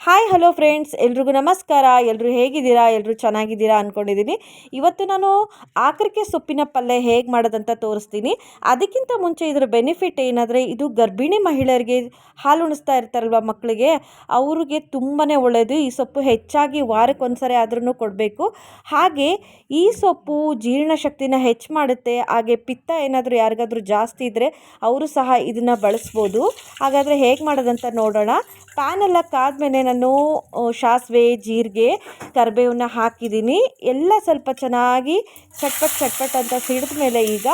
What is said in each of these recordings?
Hi hello friends ಎಲ್ರಿಗೂ ನಮಸ್ಕಾರ. ಎಲ್ಲರೂ ಹೇಗಿದ್ದೀರಾ? ಎಲ್ಲರೂ ಚೆನ್ನಾಗಿದ್ದೀರಾ ಅಂದ್ಕೊಂಡಿದ್ದೀನಿ ಇವತ್ತು ನಾನು ಆಕರಿಕೆ ಸೊಪ್ಪಿನ ಪಲ್ಯ ಹೇಗೆ ಮಾಡೋದಂತ ತೋರಿಸ್ತೀನಿ. ಅದಕ್ಕಿಂತ ಮುಂಚೆ ಇದರ ಬೆನಿಫಿಟ್ ಏನಾದರೆ ಇದು ಗರ್ಭಿಣಿ ಮಹಿಳೆಯರಿಗೆ ಹಾಲು ಉಣಿಸ್ತಾ ಇರ್ತಾರಲ್ವ ಮಕ್ಕಳಿಗೆ, ಅವ್ರಿಗೆ ತುಂಬಾ ಒಳ್ಳೆಯದು ಈ ಸೊಪ್ಪು ಹೆಚ್ಚಾಗಿ ವಾರಕ್ಕೆ ಒಂದ್ಸರಿ ಆದ್ರೂ ಕೊಡಬೇಕು. ಹಾಗೆ ಈ ಸೊಪ್ಪು ಜೀರ್ಣಶಕ್ತಿನ ಹೆಚ್ಚು ಮಾಡುತ್ತೆ. ಹಾಗೆ ಪಿತ್ತ ಏನಾದರೂ ಯಾರಿಗಾದರೂ ಜಾಸ್ತಿ ಇದ್ದರೆ ಅವರು ಸಹ ಇದನ್ನು ಬಳಸ್ಬೋದು. ಹಾಗಾದರೆ ಹೇಗೆ ಮಾಡೋದಂತ ನೋಡೋಣ. ಪ್ಯಾನೆಲ್ಲ ಕಾದ್ಮೇಲೆ ನಾನು ಸಾಸಿವೆ, ಜೀರಿಗೆ, ಕರಿಬೇವನ್ನ ಹಾಕಿದ್ದೀನಿ. ಎಲ್ಲ ಸ್ವಲ್ಪ ಚೆನ್ನಾಗಿ ಚಟ್ಪಟ್ ಚಟ್ಪಟ್ ಅಂತ ಸಿಡಿದ ಮೇಲೆ ಈಗ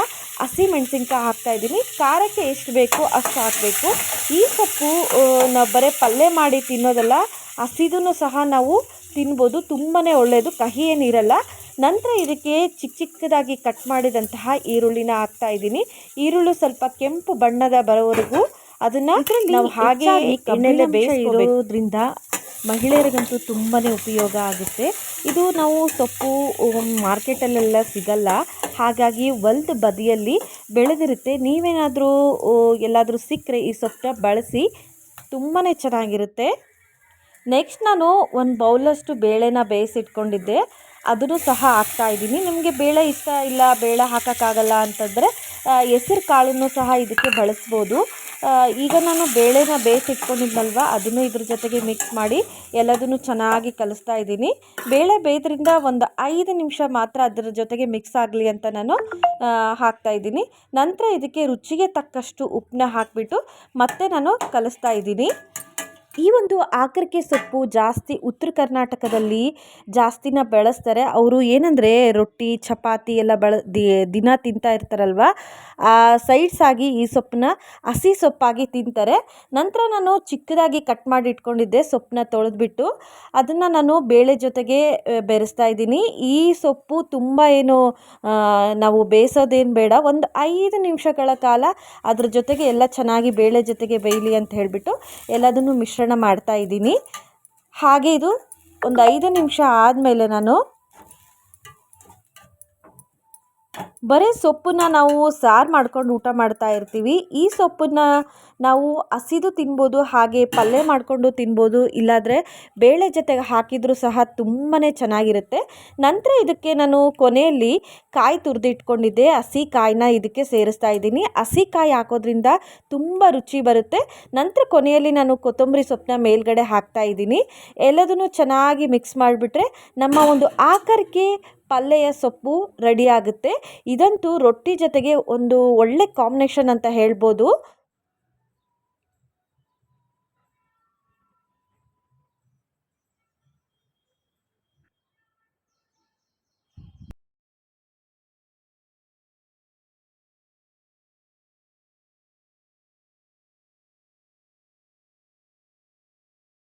ಹಸಿ ಮೆಣಸಿನ್ಕಾಯಿ ಹಾಕ್ತಾಯಿದ್ದೀನಿ ಖಾರಕ್ಕೆ ಎಷ್ಟು ಬೇಕು ಅಷ್ಟು ಹಾಕಬೇಕು. ಈ ಸೊಪ್ಪು ನಾವು ಬರೀ ಪಲ್ಯ ಮಾಡಿ ತಿನ್ನೋದಲ್ಲ ಹಸಿದೂ ಸಹ ನಾವು ತಿನ್ಬೋದು. ತುಂಬಾ ಒಳ್ಳೆಯದು ಕಹಿ ಏನಿರಲ್ಲ ನಂತರ ಇದಕ್ಕೆ ಚಿಕ್ಕ ಚಿಕ್ಕದಾಗಿ ಕಟ್ ಮಾಡಿದಂತಹ ಈರುಳ್ಳಿನ ಹಾಕ್ತಾ ಇದ್ದೀನಿ. ಈರುಳ್ಳಿ ಸ್ವಲ್ಪ ಕೆಂಪು ಬಣ್ಣದ ಬರೋವರೆಗೂ ಅದನ್ನ ನಾವು ಹಾಗೆ ಎಣ್ಣೆಲೆ ಮಹಿಳೆಯರಿಗಂತೂ ತುಂಬಾ ಉಪಯೋಗ ಆಗುತ್ತೆ. ಇದು ನಾವು ಸೊಪ್ಪು ಮಾರ್ಕೆಟಲ್ಲೆಲ್ಲ ಸಿಗಲ್ಲ. ಹಾಗಾಗಿ ಹೊಲ್ದ ಬದಿಯಲ್ಲಿ ಬೆಳೆದಿರುತ್ತೆ. ನೀವೇನಾದರೂ ಎಲ್ಲಾದರೂ ಸಿಕ್ಕರೆ ಈ ಸೊಪ್ಪನ್ನ ಬಳಸಿ ತುಂಬಾ ಚೆನ್ನಾಗಿರುತ್ತೆ. ನೆಕ್ಸ್ಟ್ ನಾನು ಒಂದು ಬೌಲಷ್ಟು ಬೇಳೆನ ಬೇಯಿಸಿಟ್ಕೊಂಡಿದ್ದೆ. ಅದನ್ನು ಸಹ ಹಾಕ್ತಾ ಇದ್ದೀನಿ. ನಿಮಗೆ ಬೇಳೆ ಇಷ್ಟ ಇಲ್ಲ ಬೇಳೆ ಹಾಕೋಕ್ಕಾಗಲ್ಲ ಅಂತಂದರೆ ಹೆಸರು ಕಾಳನ್ನು ಸಹ ಇದಕ್ಕೆ ಬಳಸ್ಬೋದು. ಈಗ ನಾನು ಬೇಳೆನ ಬೇಯಿಸಿಟ್ಕೊಂಡಿದ್ನಲ್ವ ಅದನ್ನು ಇದ್ರ ಜೊತೆಗೆ ಮಿಕ್ಸ್ ಮಾಡಿ ಎಲ್ಲದನ್ನು ಚೆನ್ನಾಗಿ ಕಲಿಸ್ತಾ ಇದ್ದೀನಿ. ಬೇಳೆ ಬೇಯ್ದ್ರಿಂದ ಒಂದು ಐದು ನಿಮಿಷ ಮಾತ್ರ ಅದರ ಜೊತೆಗೆ ಮಿಕ್ಸ್ ಆಗಲಿ ಅಂತ ನಾನು ಹಾಕ್ತಾ ಇದ್ದೀನಿ. ನಂತರ ಇದಕ್ಕೆ ರುಚಿಗೆ ತಕ್ಕಷ್ಟು ಉಪ್ಪನ್ನ ಹಾಕಿಬಿಟ್ಟು ಮತ್ತೆ ನಾನು ಕಲಿಸ್ತಾ ಇದ್ದೀನಿ. ಈ ಒಂದು ಆಕರಿಕೆ ಸೊಪ್ಪು ಜಾಸ್ತಿ ಉತ್ತರ ಕರ್ನಾಟಕದಲ್ಲಿ ಜಾಸ್ತಿನ ಬೆಳೆಸ್ತಾರೆ. ಅವರು ಏನಂದರೆ, ರೊಟ್ಟಿ, ಚಪಾತಿ ಎಲ್ಲ ಬೆಳ ದಿನ ತಿಂತಾ ಇರ್ತಾರಲ್ವ ಸೈಡ್ಸ್ ಆಗಿ ಈ ಸೊಪ್ಪನ್ನ ಹಸಿ ಸೊಪ್ಪಾಗಿ ತಿಂತಾರೆ. ನಂತರ ನಾನು ಚಿಕ್ಕದಾಗಿ ಕಟ್ ಮಾಡಿ ಇಟ್ಕೊಂಡಿದ್ದೆ ಸೊಪ್ಪನ್ನ ತೊಳೆದ್ಬಿಟ್ಟು. ಅದನ್ನು ನಾನು ಬೇಳೆ ಜೊತೆಗೆ ಬೆರೆಸ್ತಾ ಇದ್ದೀನಿ. ಈ ಸೊಪ್ಪು ತುಂಬ ಏನು ನಾವು ಬೇಯಿಸೋದೇನು ಬೇಡ. ಒಂದು ಐದು ನಿಮಿಷಗಳ ಕಾಲ ಅದ್ರ ಜೊತೆಗೆ ಎಲ್ಲ ಚೆನ್ನಾಗಿ ಬೇಳೆ ಜೊತೆಗೆ ಬೇಯಲಿ ಅಂತ ಹೇಳಿಬಿಟ್ಟು ಎಲ್ಲದನ್ನು ಮಿಶ್ರಣ ಮಾಡ್ತಾ ಇದ್ದೀನಿ. ಹಾಗೆ ಇದು ಒಂದು ಐದು ನಿಮಿಷ ಆದಮೇಲೆ ನಾನು ಬರೀ ಸೊಪ್ಪನ್ನ ನಾವು ಸಾರು ಮಾಡ್ಕೊಂಡು ಊಟ ಮಾಡ್ತಾ ಇರ್ತೀವಿ. ಈ ಸೊಪ್ಪನ್ನ ನಾವು ಹಸಿದು ತಿನ್ಬೋದು, ಹಾಗೆ ಪಲ್ಯ ಮಾಡಿಕೊಂಡು ತಿನ್ಬೋದು, ಇಲ್ಲಾದರೆ ಬೇಳೆ ಜೊತೆಗೆ ಹಾಕಿದರೂ ಸಹ ತುಂಬಾ ಚೆನ್ನಾಗಿರುತ್ತೆ. ನಂತರ ಇದಕ್ಕೆ ನಾನು ಕೊನೆಯಲ್ಲಿ ಕಾಯಿ ತುರಿದಿಟ್ಕೊಂಡಿದ್ದೆ. ಹಸಿ ಕಾಯಿನ ಇದಕ್ಕೆ ಸೇರಿಸ್ತಾ ಇದ್ದೀನಿ. ಹಸಿ ಕಾಯಿ ಹಾಕೋದ್ರಿಂದ ತುಂಬ ರುಚಿ ಬರುತ್ತೆ. ನಂತರ ಕೊನೆಯಲ್ಲಿ ನಾನು ಕೊತ್ತಂಬರಿ ಸೊಪ್ಪನ್ನ ಮೇಲ್ಗಡೆ ಹಾಕ್ತಾ ಇದ್ದೀನಿ. ಎಲ್ಲದನ್ನು ಚೆನ್ನಾಗಿ ಮಿಕ್ಸ್ ಮಾಡಿಬಿಟ್ರೆ ನಮ್ಮ ಒಂದು ಆಕರಿಕೆ ಪಲ್ಲೆಯ ಸೊಪ್ಪು ರೆಡಿ ಆಗುತ್ತೆ. ಇದಂತೂ ರೊಟ್ಟಿ ಜೊತೆಗೆ ಒಂದು ಒಳ್ಳೆ ಕಾಂಬಿನೇಷನ್ ಅಂತ ಹೇಳ್ಬೋದು.